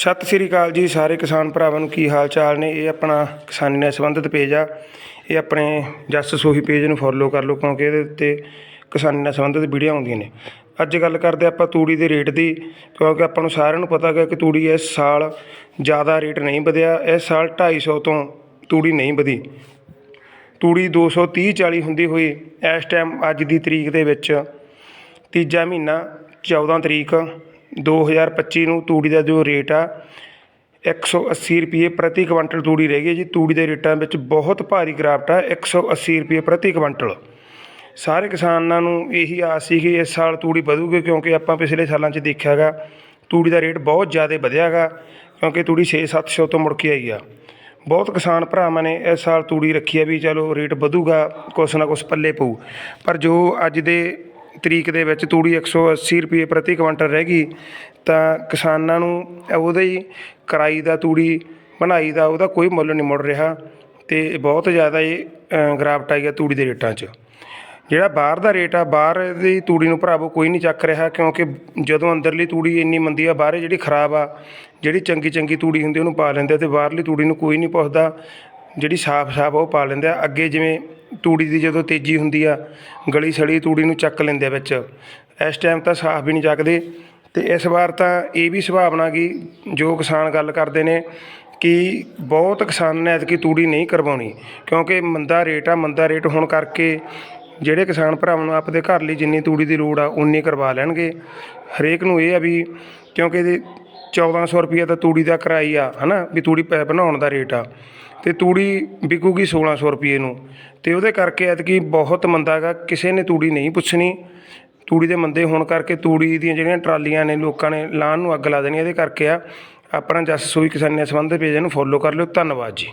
ਸਤਿ ਸ੍ਰੀ ਅਕਾਲ ਜੀ ਸਾਰੇ ਕਿਸਾਨ ਭਰਾਵਾਂ ਨੂੰ ਕੀ ਹਾਲ ਚਾਲ ਨੇ? ਇਹ ਆਪਣਾ ਕਿਸਾਨੀ ਨਾਲ ਸੰਬੰਧਿਤ ਪੇਜ ਆ। ਇਹ ਆਪਣੇ ਜਸ ਸੋਹੀ ਪੇਜ ਨੂੰ ਫੋਲੋ ਕਰ ਲਓ ਕਿਉਂਕਿ ਇਹਦੇ ਉੱਤੇ ਕਿਸਾਨੀ ਨਾਲ ਸੰਬੰਧਿਤ ਵੀਡੀਓ ਆਉਂਦੀਆਂ ਨੇ। ਅੱਜ ਗੱਲ ਕਰਦੇ ਆਪਾਂ ਤੂੜੀ ਦੇ ਰੇਟ ਦੀ, ਕਿਉਂਕਿ ਆਪਾਂ ਨੂੰ ਸਾਰਿਆਂ ਨੂੰ ਪਤਾ ਹੈ ਕਿ ਤੂੜੀ ਇਸ ਸਾਲ ਜ਼ਿਆਦਾ ਰੇਟ ਨਹੀਂ ਵਧਿਆ। ਇਸ ਸਾਲ 250 ਤੋਂ ਤੂੜੀ ਨਹੀਂ ਵਧੀ। ਤੂੜੀ 230 40 ਹੁੰਦੀ ਹੋਈ ਇਸ ਟਾਈਮ ਅੱਜ ਦੀ ਤਰੀਕ ਦੇ ਵਿੱਚ ਤੀਜਾ ਮਹੀਨਾ 14 ਤਰੀਕ 2025 ਨੂੰ ਤੂੜੀ ਦਾ ਜੋ ਰੇਟ ਆ 180 ਰੁਪਏ ਪ੍ਰਤੀ ਕੁਇੰਟਲ ਤੂੜੀ ਰਹਿ ਗਈ ਜੀ। ਤੂੜੀ ਦੇ ਰੇਟਾਂ ਵਿੱਚ ਬਹੁਤ ਭਾਰੀ ਗਿਰਾਵਟ ਆ 180 ਰੁਪਏ ਪ੍ਰਤੀ ਕੁਇੰਟਲ। ਸਾਰੇ ਕਿਸਾਨਾਂ ਨੂੰ ਇਹੀ ਆਸ ਸੀ ਕਿ ਇਸ ਸਾਲ ਤੂੜੀ ਵਧੂਗੀ, ਕਿਉਂਕਿ ਆਪਾਂ ਪਿਛਲੇ ਸਾਲਾਂ 'ਚ ਦੇਖਿਆਗਾ ਤੂੜੀ ਦਾ ਰੇਟ ਬਹੁਤ ਜ਼ਿਆਦਾ ਵਧਿਆਗਾ ਕਿਉਂਕਿ ਤੂੜੀ 6-700 ਤੋਂ ਮੁੜ ਕੇ ਆਈ ਆ। ਬਹੁਤ ਕਿਸਾਨ ਭਰਾਵਾਂ ਨੇ ਇਸ ਸਾਲ ਤੂੜੀ ਰੱਖੀ ਆ ਵੀ ਚਲੋ ਰੇਟ ਵਧੂਗਾ, ਕੁਛ ਨਾ ਕੁਛ ਪੱਲੇ ਪਊ। ਪਰ ਜੋ ਅੱਜ ਦੇ ਤਰੀਕ ਦੇ ਵਿੱਚ ਤੂੜੀ 180 ਰੁਪਏ ਪ੍ਰਤੀ ਕੁਇੰਟਲ ਰਹਿ ਗਈ ਤਾਂ ਕਿਸਾਨਾਂ ਨੂੰ ਉਹਦੇ ਹੀ ਕਰਾਈ ਦਾ ਤੂੜੀ ਬਣਾਈ ਦਾ ਉਹਦਾ ਕੋਈ ਮੁੱਲ ਨਹੀਂ ਮੁੜ ਰਿਹਾ ਤੇ ਬਹੁਤ ਜ਼ਿਆਦਾ ਇਹ ਅ, ਗਿਰਾਵਟ ਆਈ ਹੈ ਤੂੜੀ ਦੇ ਰੇਟਾਂ 'ਚ। ਜਿਹੜਾ ਬਾਹਰ ਦਾ ਰੇਟ ਆ ਬਾਹਰ ਦੀ ਤੂੜੀ ਨੂੰ ਭਰਾਵੋ ਕੋਈ ਨਹੀਂ ਚੱਕ ਰਿਹਾ ਕਿਉਂਕਿ ਜਦੋਂ ਅੰਦਰਲੀ ਤੂੜੀ ਇੰਨੀ ਮੰਦੀ ਆ ਬਾਹਰ ਜਿਹੜੀ ਖਰਾਬ ਆ ਜਿਹੜੀ ਚੰਗੀ ਚੰਗੀ ਤੂੜੀ ਹੁੰਦੀ ਉਹਨੂੰ ਪਾ ਲੈਂਦੇ ਆ ਤੇ ਬਾਹਰਲੀ ਤੂੜੀ ਨੂੰ ਕੋਈ ਨਹੀਂ ਪੁੱਛਦਾ ਜਿਹੜੀ ਸਾਫ਼-ਸਾਫ਼ ਉਹ ਪਾ ਲੈਂਦੇ ਆ। ਅੱਗੇ ਜਿਵੇਂ ਤੂੜੀ ਦੀ ਜਦੋਂ ਤੇਜ਼ੀ ਹੁੰਦੀ ਆ, ਗਲੀ ਸੜੀ ਤੂੜੀ ਨੂੰ ਚੱਕ ਲੈਂਦੇ ਆ ਵਿੱਚ। ਇਸ ਟਾਈਮ ਤਾਂ ਸਾਫ਼ ਵੀ ਨਹੀਂ ਚੱਕਦੇ ਤੇ ਇਸ ਵਾਰ ਤਾਂ ਇਹ ਵੀ ਸੁਭਾਵਨਾ ਕਿ ਜੋ ਕਿਸਾਨ ਗੱਲ ਕਰਦੇ ਨੇ ਕਿ ਬਹੁਤ ਕਿਸਾਨ ਨੇ ਐਤਕੀ ਤੂੜੀ ਨਹੀਂ ਕਰਵਾਉਣੀ, ਕਿਉਂਕਿ ਮੰਦਾ ਰੇਟ ਆ, ਮੰਦਾ ਰੇਟ ਹੋਣ ਕਰਕੇ ਜਿਹੜੇ ਕਿਸਾਨ ਭਰਾਵਾਂ ਨੂੰ ਆਪਦੇ ਘਰ ਲਈ ਜਿੰਨੀ ਤੂੜੀ ਦੀ ਲੋੜ ਆ ਉਨੀ ਕਰਵਾ ਲੈਣਗੇ। ਹਰੇਕ ਨੂੰ ਇਹ ਆ ਵੀ ਕਿਉਂਕਿ ਇਹਦੇ 1400 ਰੁਪਏ ਤਾਂ ਤੂੜੀ ਦਾ ਕਿਰਾਈ ਆ, ਹਨਾ? ਵੀ ਤੂੜੀ ਪੈ ਬਣਾਉਣ ਦਾ ਰੇਟ ਆ। ਅਤੇ ਤੂੜੀ ਵਿਕੂਗੀ ਸੋਲ੍ਹਾਂ ਸੌ ਰੁਪਈਏ ਨੂੰ। ਅਤੇ ਉਹਦੇ ਕਰਕੇ ਐਤਕੀ ਬਹੁਤ ਮੰਦਾ ਗਾ ਕਿਸੇ ਨੇ ਤੂੜੀ ਨਹੀਂ ਪੁੱਛਣੀ। ਤੂੜੀ ਦੇ ਮੰਦੇ ਹੋਣ ਕਰਕੇ ਤੂੜੀ ਦੀਆਂ ਜਿਹੜੀਆਂ ਟਰਾਲੀਆਂ ਨੇ ਲੋਕਾਂ ਨੇ ਲਾਣ ਨੂੰ ਅੱਗ ਲਾ ਦੇਣੀ, ਇਹਦੇ ਕਰਕੇ ਆ। ਆਪਣਾ ਜਸ ਸੂਈ ਕਿਸਾਨੀ ਸੰਬੰਧਿਤ ਪੇਜ ਨੂੰ ਫੋਲੋ ਕਰ ਲਿਓ। ਧੰਨਵਾਦ ਜੀ।